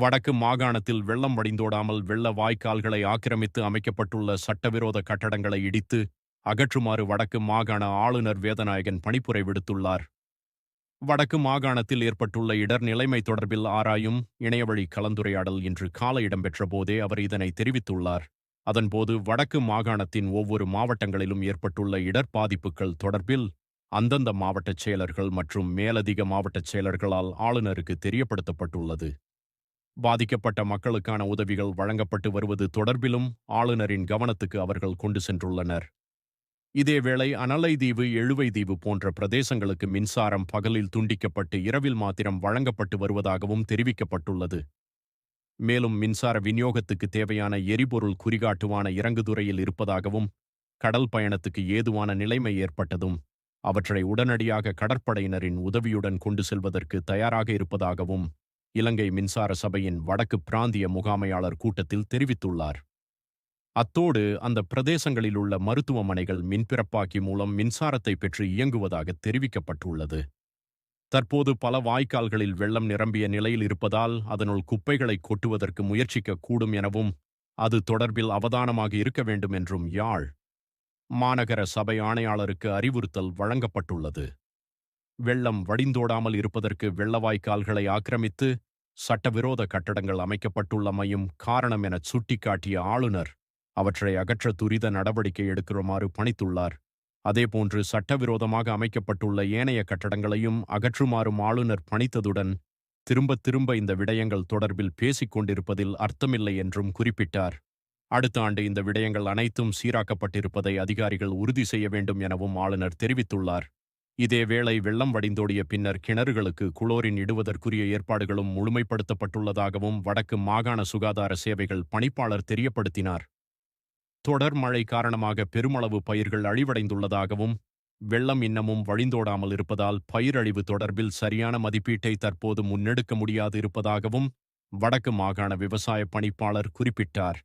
வடக்கு மாகாணத்தில் வெள்ளம் வடிந்தோடாமல் வெள்ள வாய்க்கால்களை ஆக்கிரமித்து அமைக்கப்பட்டுள்ள சட்டவிரோத கட்டடங்களை இடித்து அகற்றுமாறு வடக்கு மாகாண ஆளுநர் வேதநாயகன் பணிப்புரை விடுத்துள்ளார். வடக்கு மாகாணத்தில் ஏற்பட்டுள்ள இடர் நிலைமை தொடர்பில் ஆராயும் இணையவழி கலந்துரையாடல் இன்று காலை இடம்பெற்ற போதே அவர் இதனை தெரிவித்துள்ளார். அதன்போது வடக்கு மாகாணத்தின் ஒவ்வொரு மாவட்டங்களிலும் ஏற்பட்டுள்ள இடர் பாதிப்புகள் தொடர்பில் அந்தந்த மாவட்டச் செயலர்கள் மற்றும் மேலதிக மாவட்டச் செயலர்களால் ஆளுநருக்கு தெரியப்படுத்தப்பட்டுள்ளது. பாதிக்கப்பட்ட மக்களுக்கான உதவிகள் வழங்கப்பட்டு வருவது தொடர்பிலும் ஆளுநரின் கவனத்துக்கு அவர்கள் கொண்டு சென்றுள்ளனர். இதேவேளை அனலை தீவு எழுவை தீவு போன்ற பிரதேசங்களுக்கு மின்சாரம் பகலில் துண்டிக்கப்பட்டு இரவில் மாத்திரம் வழங்கப்பட்டு வருவதாகவும் தெரிவிக்கப்பட்டுள்ளது. மேலும் மின்சார விநியோகத்துக்கு தேவையான எரிபொருள் குறிகாட்டுவான இறங்குதுறையில் இருப்பதாகவும் கடல் பயணத்துக்கு ஏதுவான நிலைமை ஏற்பட்டதும் அவற்றை உடனடியாக கடற்படையினரின் உதவியுடன் கொண்டு செல்வதற்கு தயாராக இருப்பதாகவும் இலங்கை மின்சார சபையின் வடக்கு பிராந்திய முகாமையாளர் கூட்டத்தில் தெரிவித்துள்ளார். அத்தோடு அந்த பிரதேசங்களில் உள்ள மருத்துவமனைகள் மின்பிறப்பாக்கி மூலம் மின்சாரத்தை பெற்று இயங்குவதாக தெரிவிக்கப்பட்டுள்ளது. தற்போது பல வாய்க்கால்களில் வெள்ளம் நிரம்பிய நிலையில் இருப்பதால் அதனுள் குப்பைகளை கொட்டுவதற்கு முயற்சிக்க கூடும் எனவும் அது தொடர்பில் அவதானமாக இருக்க வேண்டும் என்றும் யாழ் மாநகர சபை ஆணையாளருக்கு அறிவுறுத்தல் வழங்கப்பட்டுள்ளது. வெள்ளம் வடிந்தோடாமல் இருப்பதற்கு வெள்ளவாய்க்கால்களை ஆக்கிரமித்து சட்டவிரோத கட்டடங்கள் அமைக்கப்பட்டுள்ளமையும் காரணம் எனச் சுட்டிக்காட்டிய ஆளுநர் அவற்றை அகற்ற துரித நடவடிக்கை எடுக்குமாறு பணித்துள்ளார். அதேபோன்று சட்டவிரோதமாக அமைக்கப்பட்டுள்ள ஏனைய கட்டடங்களையும் அகற்றுமாறும் ஆளுநர் பணித்ததுடன் திரும்பத் திரும்ப இந்த விடயங்கள் தொடர்பில் பேசிக் கொண்டிருப்பதில் அர்த்தமில்லை என்றும் குறிப்பிட்டார். அடுத்த ஆண்டு இந்த விடயங்கள் அனைத்தும் சீராக்கப்பட்டிருப்பதை அதிகாரிகள் உறுதி செய்ய வேண்டும் எனவும் ஆளுநர் தெரிவித்துள்ளார். இதேவேளை வெள்ளம் வடிந்தோடிய பின்னர் கிணறுகளுக்கு குளோரின் இடுவதற்குரிய ஏற்பாடுகளும் முழுமைப்படுத்தப்பட்டுள்ளதாகவும் வடக்கு மாகாண சுகாதார சேவைகள் பணிப்பாளர் தெரியப்படுத்தினார். தொடர் மழை காரணமாக பெருமளவு பயிர்கள் அழிவடைந்துள்ளதாகவும் வெள்ளம் இன்னமும் வழிந்தோடாமல் இருப்பதால் பயிரழிவு தொடர்பில் சரியான மதிப்பீட்டை தற்போது முன்னெடுக்க முடியாது இருப்பதாகவும் வடக்கு மாகாண விவசாய பணிப்பாளர் குறிப்பிட்டார்.